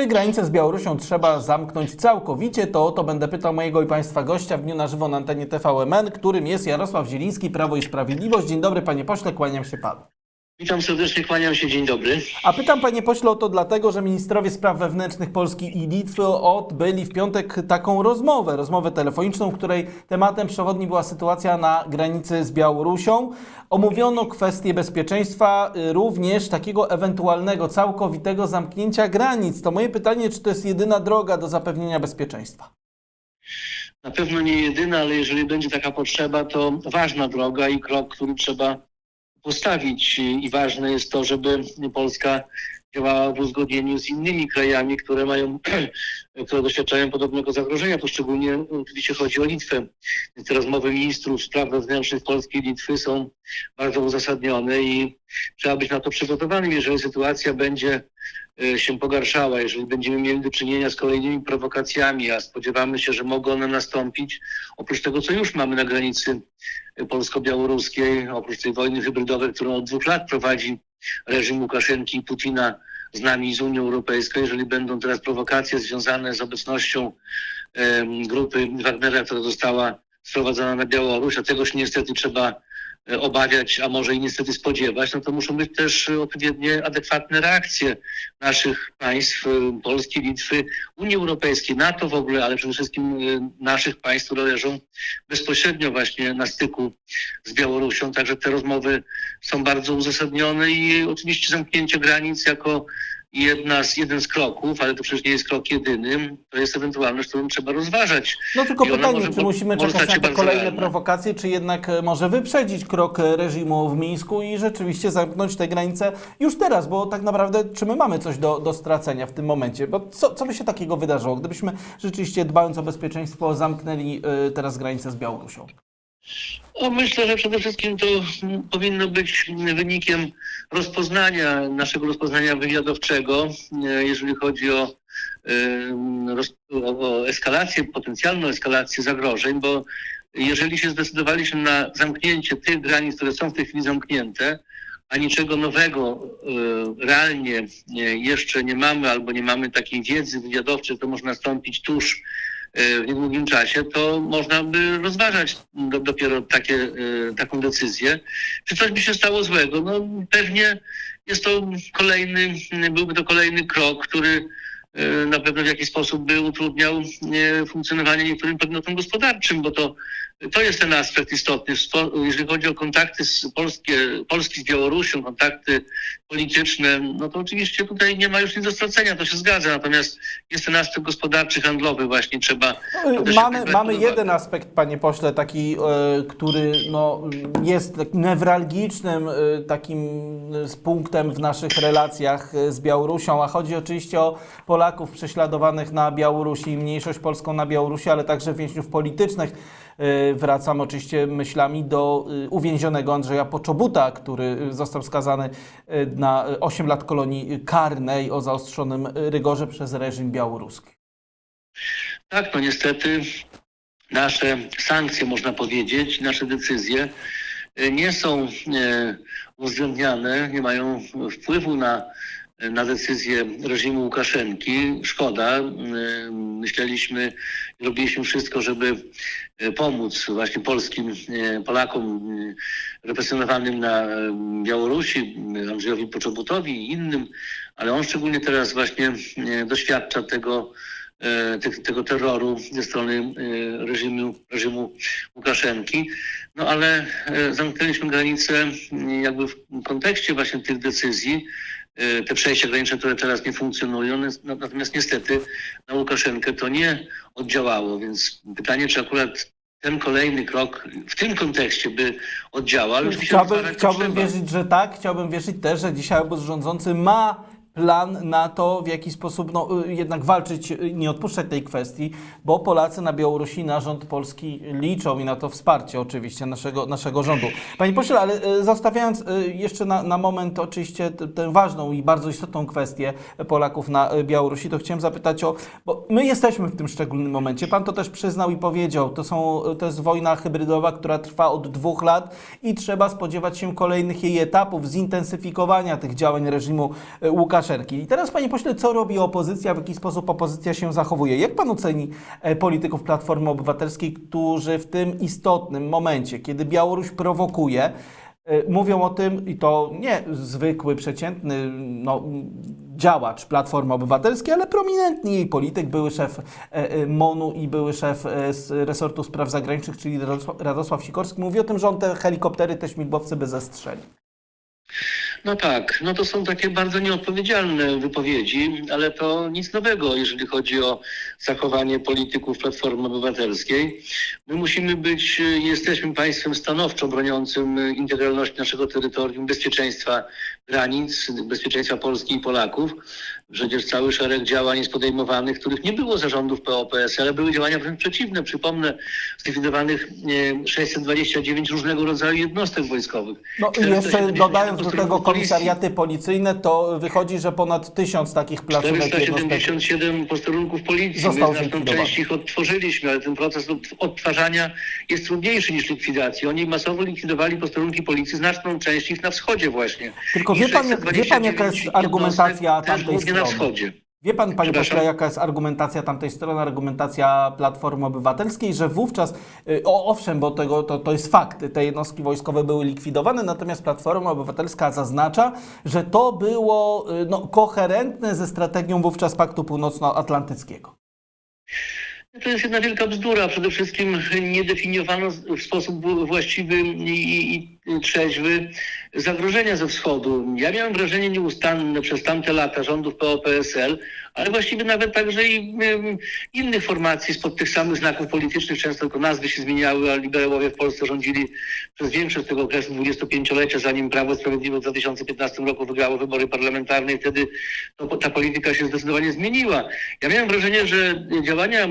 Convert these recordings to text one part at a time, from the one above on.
Czy granicę z Białorusią trzeba zamknąć całkowicie? To o to będę pytał mojego i Państwa gościa w dniu na żywo na antenie TVMN, którym jest Jarosław Zieliński, Prawo i Sprawiedliwość. Dzień dobry Panie Pośle, kłaniam się Panu. Witam serdecznie, kłaniam się, dzień dobry. A pytam Panie Pośle o to dlatego, że ministrowie spraw wewnętrznych Polski i Litwy odbyli w piątek taką rozmowę, rozmowę telefoniczną, w której tematem przewodni była sytuacja na granicy z Białorusią. Omówiono kwestie bezpieczeństwa, y, również takiego ewentualnego, całkowitego zamknięcia granic. To moje pytanie, czy to jest jedyna droga do zapewnienia bezpieczeństwa? Na pewno nie jedyna, ale jeżeli będzie taka potrzeba, to ważna droga i krok, który trzeba postawić. I ważne jest to, żeby Polska działała w uzgodnieniu z innymi krajami, które mają, które doświadczają podobnego zagrożenia. To szczególnie oczywiście chodzi o Litwę. Więc te rozmowy ministrów spraw wewnętrznych Polski i Litwy są bardzo uzasadnione i trzeba być na to przygotowanym, jeżeli sytuacja będzie e, się pogarszała, jeżeli będziemy mieli do czynienia z kolejnymi prowokacjami, a spodziewamy się, że mogą one nastąpić, oprócz tego, co już mamy na granicy polsko-białoruskiej, oprócz tej wojny hybrydowej, którą od dwóch lat prowadzi reżim Łukaszenki i Putina z nami z Unią Europejską, jeżeli będą teraz prowokacje związane z obecnością grupy Wagnera, która została sprowadzona na Białoruś, a tego się niestety trzeba obawiać, a może i niestety spodziewać, no to muszą być też e, odpowiednie, adekwatne reakcje naszych państw, e, Polski, Litwy, Unii Europejskiej, NATO w ogóle, ale przede wszystkim e, naszych państw, które leżą bezpośrednio właśnie na styku z Białorusią. Także te rozmowy są bardzo uzasadnione i oczywiście zamknięcie granic jako jedna z, jeden z kroków, ale to przecież nie jest krok jedyny, to jest ewentualność, którą trzeba rozważać. No tylko pytanie, może- czy musimy czekać na kolejne realna. prowokacje, czy jednak e, może wyprzedzić krok e, reżimu w Mińsku i rzeczywiście zamknąć te granice już teraz, bo tak naprawdę czy my mamy coś do, do stracenia w tym momencie? Bo co, co by się takiego wydarzyło, gdybyśmy rzeczywiście dbając o bezpieczeństwo zamknęli e, teraz granicę z Białorusią? No, myślę, że przede wszystkim to mm, powinno być wynikiem rozpoznania, naszego rozpoznania wywiadowczego, e, jeżeli chodzi roz- o, o eskalację, potencjalną eskalację zagrożeń, bo jeżeli się zdecydowaliśmy na zamknięcie tych granic, które są w tej chwili zamknięte, a niczego nowego e, realnie e, jeszcze nie mamy, albo nie mamy takiej wiedzy wywiadowczej, to może nastąpić tuż e, w niedługim czasie, to można by rozważać do, dopiero takie, e, taką decyzję. Czy coś by się stało złego? No pewnie jest to kolejny, byłby to kolejny krok, który na pewno w jakiś sposób by utrudniał e, funkcjonowanie niektórym podmiotom gospodarczym, bo to, to jest ten aspekt istotny. Jeżeli chodzi o kontakty z Polskie, Polski z Białorusią, kontakty polityczne, no to oczywiście tutaj nie ma już nic do stracenia, to się zgadza. Natomiast jest ten aspekt gospodarczy, handlowy właśnie trzeba. Mamy, mamy jeden aspekt, panie pośle, taki, e, który no, jest newralgicznym e, takim e, punktem w naszych relacjach z Białorusią, a chodzi oczywiście o Polaków prześladowanych na Białorusi, mniejszość polską na Białorusi, ale także więźniów politycznych. E, Wracam oczywiście myślami do e, uwięzionego Andrzeja Poczobuta, który e, został skazany na e, 8 lat kolonii karnej o zaostrzonym rygorze przez reżim białoruski. Tak, no niestety nasze sankcje, można powiedzieć, nasze decyzje nie są uwzględniane, nie mają wpływu na, na decyzje reżimu Łukaszenki. Szkoda. E, Myśleliśmy, robiliśmy wszystko, żeby e, pomóc właśnie polskim e, Polakom represjonowanym na Białorusi, Andrzejowi Poczobutowi i innym, ale on szczególnie teraz właśnie doświadcza tego, te- tego terroru ze strony reżimu, reżimu Łukaszenki. No ale zamknęliśmy granice jakby w kontekście właśnie tych decyzji, te przejścia graniczne, które teraz nie funkcjonują, natomiast niestety na Łukaszenkę to nie oddziałało, więc pytanie, czy akurat ten kolejny krok w tym kontekście by oddziałał. Chciałbym, chciałbym wierzyć, że tak. Chciałbym wierzyć też, że dzisiaj obóz rządzący ma plan na to, w jaki sposób no, y, jednak walczyć, y, nie odpuszczać tej kwestii, bo Polacy na Białorusi na rząd polski liczą i na to wsparcie oczywiście naszego, naszego rządu. Panie pośle, ale y, zostawiając jeszcze na, na moment oczywiście tę ważną i bardzo istotną kwestię Polaków na Białorusi, to chciałem zapytać o, bo my jesteśmy w tym szczególnym momencie, pan to też przyznał i powiedział, to, są, to jest wojna hybrydowa, która trwa od dwóch lat i trzeba spodziewać się kolejnych jej etapów, zintensyfikowania tych działań reżimu Łukaszenki. I teraz, panie pośle, co robi opozycja, w jaki sposób opozycja się zachowuje? Jak pan oceni e, polityków Platformy Obywatelskiej, którzy w tym istotnym momencie, kiedy Białoruś prowokuje, e, mówią o tym, i to nie zwykły, przeciętny no, działacz Platformy Obywatelskiej, ale prominentny jej polityk, były szef e, MONU i były szef resortu spraw zagranicznych, czyli Radosław- Radosław Sikorski, mówi o tym, że on te helikoptery, te śmigłowce by zestrzelił. No tak, no to są takie bardzo nieodpowiedzialne wypowiedzi, ale to nic nowego, jeżeli chodzi o zachowanie polityków Platformy Obywatelskiej. My musimy być, jesteśmy państwem stanowczo broniącym integralności naszego terytorium, bezpieczeństwa granic, bezpieczeństwa Polski i Polaków. Przecież cały szereg działań jest podejmowanych, których nie było zarządów PO-PSL, ale były działania wręcz przeciwne. Przypomnę, zlikwidowanych e, 629 różnego rodzaju jednostek wojskowych. No i 477 jeszcze dodając do tego. Komisariaty policyjne, to wychodzi, że ponad tysiąc takich placówek jednostek 477 posterunków policji. Zostało My znaczną część ich odtworzyliśmy, ale ten proces od- odtwarzania jest trudniejszy niż likwidacji. Oni masowo likwidowali posterunki policji, znaczną część ich na wschodzie właśnie. Tylko I wie pan, wie pan, jaka jest 629 argumentacja tamtej głównie na strony? wschodzie. Wie pan, panie pośle, jaka jest argumentacja tamtej strony, argumentacja Platformy Obywatelskiej, że wówczas, y, o, owszem, bo tego, to, to jest fakt, te jednostki wojskowe były likwidowane, natomiast Platforma Obywatelska zaznacza, że to było y, no, koherentne ze strategią wówczas Paktu Północnoatlantyckiego. To jest jedna wielka bzdura. Przede wszystkim nie definiowano w sposób właściwy i, i trzeźwy zagrożenia ze wschodu. Ja miałem wrażenie nieustanne przez tamte lata rządów PO-PSL, ale właściwie nawet także i innych formacji spod tych samych znaków politycznych, często tylko nazwy się zmieniały, a liberałowie w Polsce rządzili przez większość tego okresu 25-lecia, zanim Prawo i Sprawiedliwość w 2015 roku wygrało wybory parlamentarne i wtedy to, ta polityka się zdecydowanie zmieniła. Ja miałem wrażenie, że działania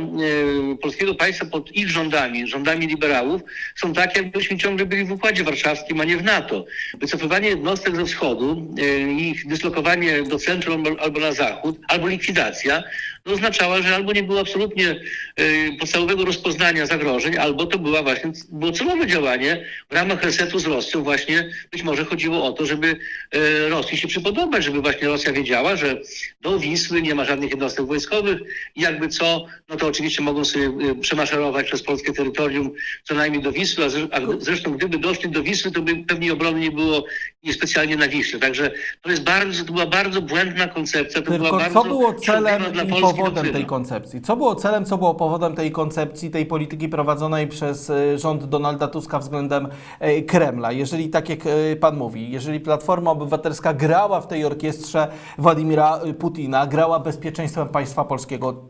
polskiego państwa pod ich rządami, rządami liberałów, są takie, jakbyśmy ciągle byli w Układzie Warszawskim, a nie w NATO. Wycofywanie jednostek ze wschodu, e, ich dyslokowanie do centrum albo na zachód, albo likwidacja, to oznaczała, że albo nie było absolutnie e, podstawowego rozpoznania zagrożeń, albo to była właśnie, było celowe działanie w ramach resetu z Rosją. Właśnie być może chodziło o to, żeby e, Rosji się przypodobać, żeby właśnie Rosja wiedziała, że do Wisły nie ma żadnych jednostek wojskowych i jakby co, no to oczywiście mogą sobie e, przemaszerować przez polskie terytorium co najmniej do Wisły, a zre- a zresztą gdyby doszli do Wisły, to by pewnie obrony nie było niespecjalnie na Wiśle. Także to jest bardzo, to była bardzo błędna koncepcja, to była Tylko bardzo co było celem dla Polski powodem tej koncepcji? Co było celem, co było powodem tej koncepcji, tej polityki prowadzonej przez e, rząd Donalda Tuska względem e, Kremla? Jeżeli tak jak e, pan mówi, jeżeli Platforma Obywatelska grała w tej orkiestrze Władimira Putina, grała bezpieczeństwem państwa polskiego,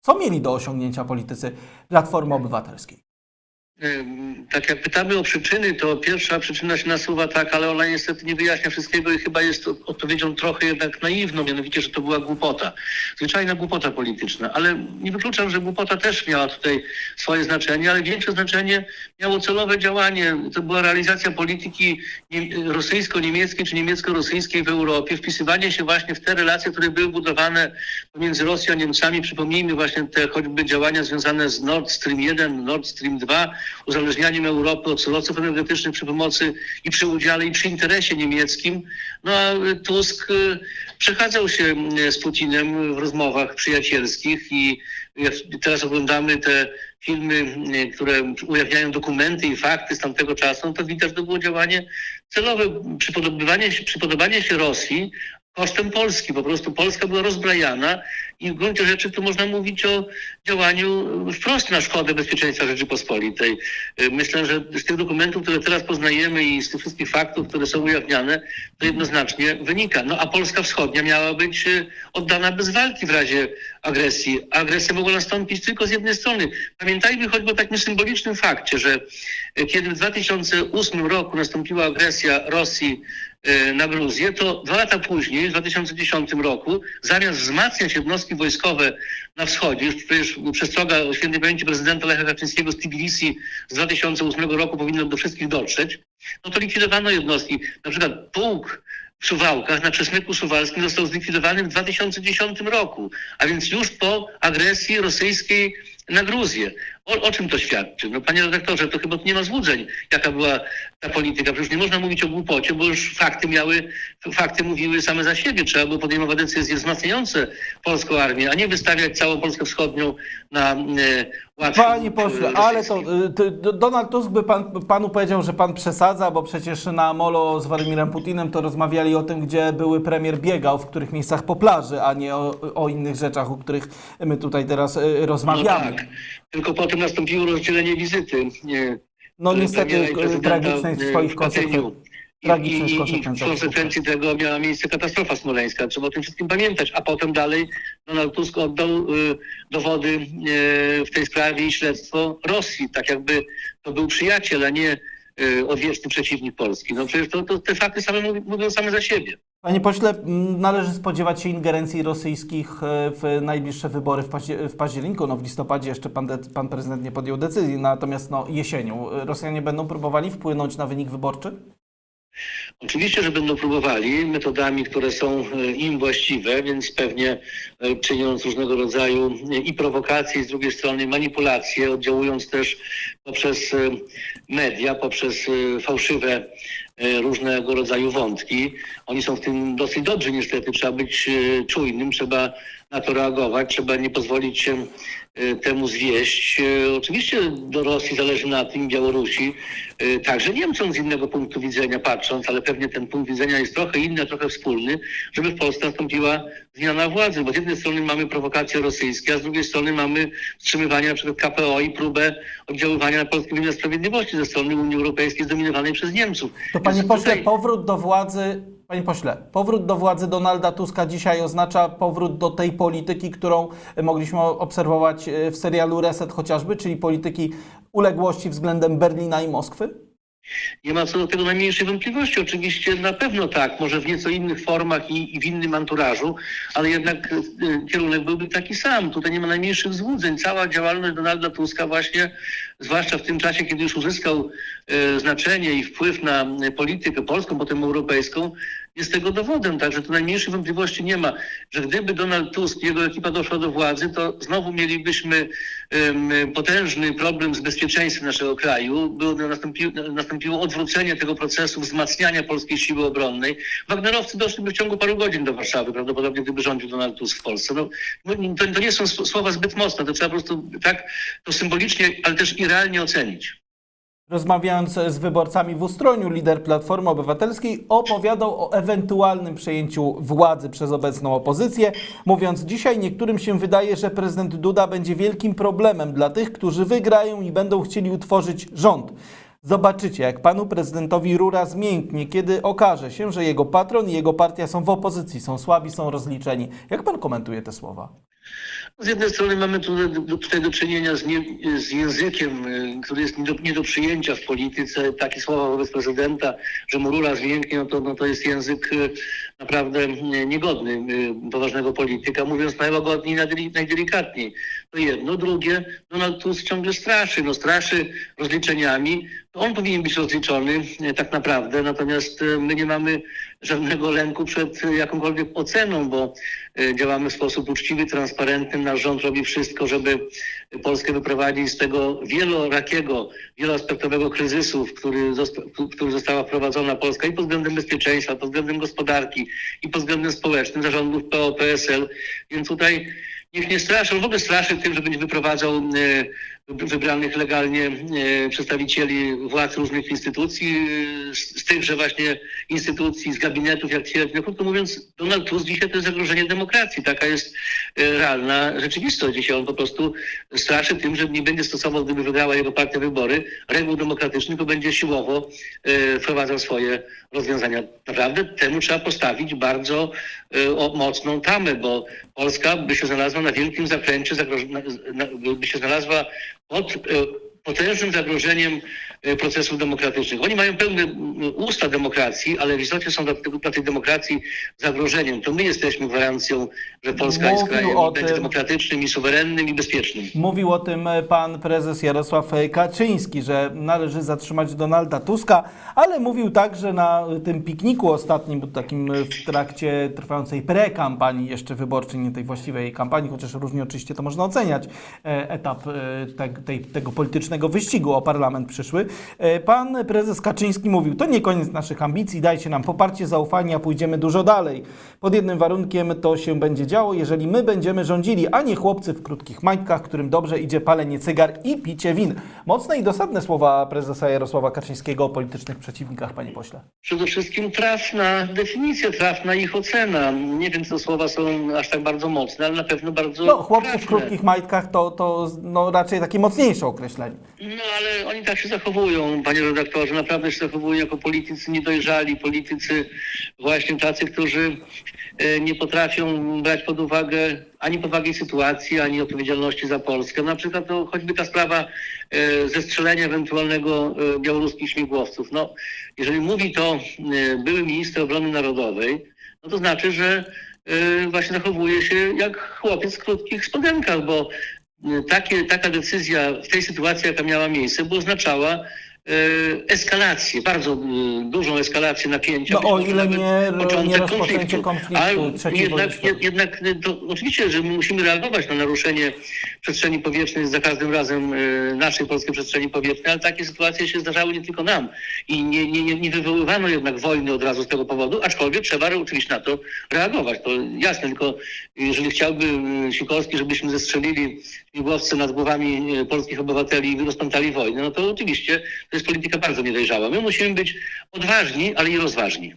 co mieli do osiągnięcia politycy Platformy Obywatelskiej? Tak jak pytamy o przyczyny, to pierwsza przyczyna się nasuwa tak, ale ona niestety nie wyjaśnia wszystkiego i chyba jest od- odpowiedzią trochę jednak naiwną, mianowicie, że to była głupota. Zwyczajna głupota polityczna, ale nie wykluczam, że głupota też miała tutaj swoje znaczenie, ale większe znaczenie miało celowe działanie. To była realizacja polityki nie- rosyjsko-niemieckiej czy niemiecko-rosyjskiej w Europie, wpisywanie się właśnie w te relacje, które były budowane pomiędzy Rosją a Niemcami. Przypomnijmy właśnie te choćby działania związane z Nord Stream 1, Nord Stream 2, uzależnianiem Europy od surowców energetycznych przy pomocy i przy udziale i przy interesie niemieckim. No a Tusk y, przechadzał się y, z Putinem w rozmowach przyjacielskich i teraz oglądamy te filmy, y, które ujawniają dokumenty i fakty z tamtego czasu, no to widać, że to było działanie celowe, przypodobanie się, przypodobanie się Rosji kosztem Polski. Po prostu Polska była rozbrajana i w gruncie rzeczy tu można mówić o działaniu wprost na szkodę bezpieczeństwa Rzeczypospolitej. Y, Myślę, że z tych dokumentów, które teraz poznajemy i z tych wszystkich faktów, które są ujawniane, to jednoznacznie wynika. No a Polska Wschodnia miała być y, oddana bez walki w razie agresji. Agresja mogła nastąpić tylko z jednej strony. Pamiętajmy choćby o takim symbolicznym fakcie, że y, kiedy w 2008 roku nastąpiła agresja Rosji na Gruzję, to dwa lata później, w 2010 roku, zamiast wzmacniać jednostki wojskowe na wschodzie, już przecież przestroga o świętej pamięci prezydenta Lecha Kaczyńskiego z Tbilisi z 2008 roku powinno do wszystkich dotrzeć, no to likwidowano jednostki. Na przykład pułk w Suwałkach na Przesmyku Suwalskim został zlikwidowany w 2010 roku, a więc już po agresji rosyjskiej na Gruzję. O, o czym to świadczy? No panie redaktorze, to chyba nie ma złudzeń, jaka była ta polityka. Przecież nie można mówić o głupocie, bo już fakty miały, fakty mówiły same za siebie. Trzeba było podejmować decyzje wzmacniające polską armię, a nie wystawiać całą Polskę Wschodnią na e, łatwy Panie pośle, e, ale to ty- d- Donald Tusk by pan, panu powiedział, że pan przesadza, bo przecież na Molo z Władimirem Putinem to rozmawiali o tym, gdzie były premier biegał, w których miejscach po plaży, a nie o, o innych rzeczach, o których my tutaj teraz No rozmawiamy. tak, tylko potem nastąpiło rozdzielenie wizyty. Nie, No e, niestety tragicznej w e, swoich konsekwencjach. I, tragicznych i, i, I w konsekwencji tego miała miejsce katastrofa smoleńska. Trzeba o tym wszystkim pamiętać. A potem dalej Donald Tusk oddał y, dowody y, w tej sprawie i śledztwo Rosji. Tak jakby to był przyjaciel, a nie odwieczny przeciwnik Polski. No przecież to, to te fakty same mówi- mówią same za siebie. Panie pośle, należy spodziewać się ingerencji rosyjskich e, w najbliższe wybory w, paździe- w październiku. No, w listopadzie jeszcze pan, pan prezydent nie podjął decyzji, natomiast no, jesienią e, Rosjanie będą próbowali wpłynąć na wynik wyborczy? Oczywiście, że będą próbowali metodami, które są e, im właściwe, więc pewnie e, czyniąc różnego rodzaju e, i prowokacje, i z drugiej strony manipulacje, oddziałując też poprzez media, poprzez fałszywe różnego rodzaju wątki. Oni są w tym dosyć dobrzy niestety. Trzeba być czujnym, trzeba na to reagować, trzeba nie pozwolić się temu zwieść. E, Oczywiście do Rosji zależy na tym, Białorusi, e, także Niemcom z innego punktu widzenia patrząc, ale pewnie ten punkt widzenia jest trochę inny, a trochę wspólny, żeby w Polsce nastąpiła zmiana władzy, bo z jednej strony mamy prowokacje rosyjskie, a z drugiej strony mamy wstrzymywanie na przykład KPO i próbę oddziaływania na polski wymiar sprawiedliwości ze strony Unii Europejskiej zdominowanej przez Niemców. To panie pośle, tutaj- powrót do władzy, panie pośle, powrót do władzy Donalda Tuska dzisiaj oznacza powrót do tej polityki, którą mogliśmy obserwować e, w serialu Reset chociażby, czyli polityki uległości względem Berlina i Moskwy? Nie ma co do tego najmniejszej wątpliwości. Oczywiście na pewno tak, może w nieco innych formach i, i w innym anturażu, ale jednak e, kierunek byłby taki sam. Tutaj nie ma najmniejszych złudzeń. Cała działalność Donalda Tuska właśnie, zwłaszcza w tym czasie, kiedy już uzyskał e, znaczenie i wpływ na e, politykę polską, potem europejską, jest tego dowodem. Także tu najmniejszych wątpliwości nie ma, że gdyby Donald Tusk i jego ekipa doszła do władzy, to znowu mielibyśmy potężny problem z bezpieczeństwem naszego kraju. Było, nastąpiło, nastąpiło odwrócenie tego procesu wzmacniania polskiej siły obronnej. Wagnerowcy doszliby w ciągu paru godzin do Warszawy, prawdopodobnie gdyby rządził Donald Tusk w Polsce. No, no, to, to nie są sł- słowa zbyt mocne, to trzeba po prostu tak to symbolicznie, ale też i realnie ocenić. Rozmawiając z wyborcami w Ustroniu, lider Platformy Obywatelskiej opowiadał o ewentualnym przejęciu władzy przez obecną opozycję, mówiąc dzisiaj niektórym się wydaje, że prezydent Duda będzie wielkim problemem dla tych, którzy wygrają i będą chcieli utworzyć rząd. Zobaczycie, jak panu prezydentowi rura zmięknie, kiedy okaże się, że jego patron i jego partia są w opozycji, są słabi, są rozliczeni. Jak pan komentuje te słowa? Z jednej strony mamy tutaj do czynienia z, nie, z językiem, y, który jest nie do, nie do przyjęcia w polityce. Takie słowa wobec prezydenta, że mu rura zmięknie, no to, no to jest język y, naprawdę y, niegodny y, poważnego polityka, mówiąc najłagodniej, najdeli- najdelikatniej. To jedno. Drugie, Donald Tusk ciągle straszy. No straszy rozliczeniami. To on powinien być rozliczony y, tak naprawdę, natomiast y, my nie mamy żadnego lęku przed y, jakąkolwiek oceną, bo działamy w sposób uczciwy, transparentny. Nasz rząd robi wszystko, żeby Polskę wyprowadzić z tego wielorakiego, wieloaspektowego kryzysu, w który, zosta- w który została wprowadzona Polska i pod względem bezpieczeństwa, pod względem gospodarki i pod względem społecznym zarządów PO-PSL. Więc tutaj niech nie straszy, on w ogóle straszy tym, że będzie wyprowadzał e, wybranych legalnie e, przedstawicieli władz różnych instytucji, z, tychże właśnie instytucji, z gabinetów, jak twierdzi. No krótko mówiąc, Donald Tusk dzisiaj to jest zagrożenie demokracji. Taka jest e, realna rzeczywistość. Dzisiaj on po prostu straszy tym, że nie będzie stosował, gdyby wygrała jego partia wybory, reguł demokratycznych, to będzie siłowo e, wprowadzał swoje rozwiązania. Naprawdę temu trzeba postawić bardzo mocną tamę, bo Polska by się znalazła na wielkim zakręcie, by się znalazła pod, e, potężnym zagrożeniem procesów demokratycznych. Oni mają pełne mm, usta demokracji, ale w istocie są dla, tej demokracji zagrożeniem. To my jesteśmy gwarancją, że Polska jest Mówił krajem o i będzie tym- demokratycznym i suwerennym i bezpiecznym. Mówił o tym e, pan prezes Jarosław e, Kaczyński, że należy zatrzymać Donalda Tuska, ale mówił także na tym pikniku ostatnim, takim e, w trakcie trwającej pre-kampanii jeszcze wyborczej, nie tej właściwej kampanii, chociaż różnie oczywiście to można oceniać, e, etap e, te, tej, tego politycznego wyścigu o parlament przyszły. E, Pan prezes Kaczyński mówił, to nie koniec naszych ambicji, dajcie nam poparcie, zaufanie, a pójdziemy dużo dalej. Pod jednym warunkiem to się będzie działo, jeżeli my będziemy rządzili, a nie chłopcy w krótkich majtkach, którym dobrze idzie palenie cygar i picie win. Mocne i dosadne słowa prezesa Jarosława Kaczyńskiego o politycznych przeciwnikach, panie pośle. Przede wszystkim trafna definicja, trafna ich ocena. Nie wiem, te słowa są aż tak bardzo mocne, ale na pewno bardzo No, chłopcy w trafne. krótkich majtkach to, to no, raczej takie mocniejsze określenie. No ale oni tak się zachowują, panie redaktorze, naprawdę się zachowują jako politycy niedojrzali, politycy właśnie tacy, którzy e, nie potrafią brać pod uwagę ani powagi sytuacji, ani odpowiedzialności za Polskę. Na przykład to choćby ta sprawa e, zestrzelenia ewentualnego e, białoruskich śmigłowców. No, jeżeli mówi to były minister obrony narodowej, no to znaczy, że właśnie zachowuje się jak chłopiec w krótkich spodenkach, bo takie, taka decyzja w tej sytuacji, jaka miała miejsce, by oznaczała y, eskalację, bardzo y, dużą eskalację napięcia. No, o ile nie- nie rozpoczęcie konfliktu Ale jednak, jednak y, to oczywiście, że my musimy reagować na naruszenie przestrzeni powietrznej za każdym razem naszej polskiej przestrzeni powietrznej, ale takie sytuacje się zdarzały nie tylko nam i nie, nie, nie, nie wywoływano jednak wojny od razu z tego powodu, aczkolwiek trzeba oczywiście na to reagować. To jasne, tylko jeżeli chciałby Sikorski, żebyśmy zestrzelili śmigłowce nad głowami y, polskich obywateli rozpętali wojnę, no to oczywiście to jest polityka bardzo niedojrzała. My musimy być odważni, ale i rozważni.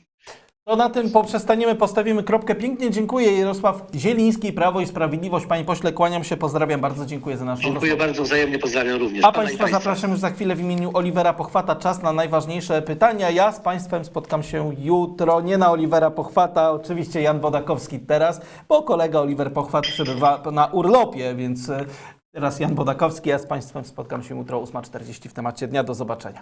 To na tym poprzestaniemy, postawimy kropkę. Pięknie dziękuję. Jarosław Zieliński, Prawo i Sprawiedliwość. Panie pośle, kłaniam się, pozdrawiam bardzo, dziękuję za naszą Dziękuję rozmowę. bardzo, wzajemnie pozdrawiam również. A pana Państwa zapraszam już za chwilę w imieniu Olivera Pochwata. Czas na najważniejsze pytania. Ja z Państwem spotkam się jutro, nie na Olivera Pochwata, oczywiście Jan Bodakowski teraz, bo kolega Oliver Pochwat przebywa na urlopie, więc e, teraz Jan Bodakowski, ja z Państwem spotkam się jutro o 8.40 w temacie dnia. Do zobaczenia.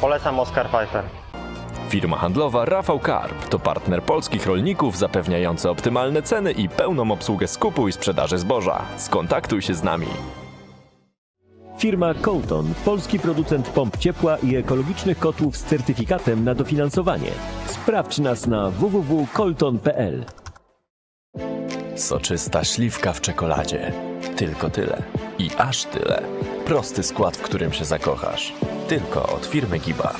Polecam Oscar Pfeiffer. Firma handlowa Rafał Karp to partner polskich rolników zapewniający optymalne ceny i pełną obsługę skupu i sprzedaży zboża. Skontaktuj się z nami. Firma Colton, polski producent pomp ciepła i ekologicznych kotłów z certyfikatem na dofinansowanie. Sprawdź nas na www.colton.pl. Soczysta śliwka w czekoladzie. Tylko tyle. I aż tyle. Prosty skład, w którym się zakochasz. Tylko od firmy Gibar.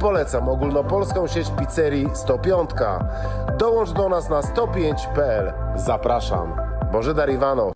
Polecam ogólnopolską sieć pizzerii 105. Dołącz do nas na 105.pl. Zapraszam. Bożydar Iwanow.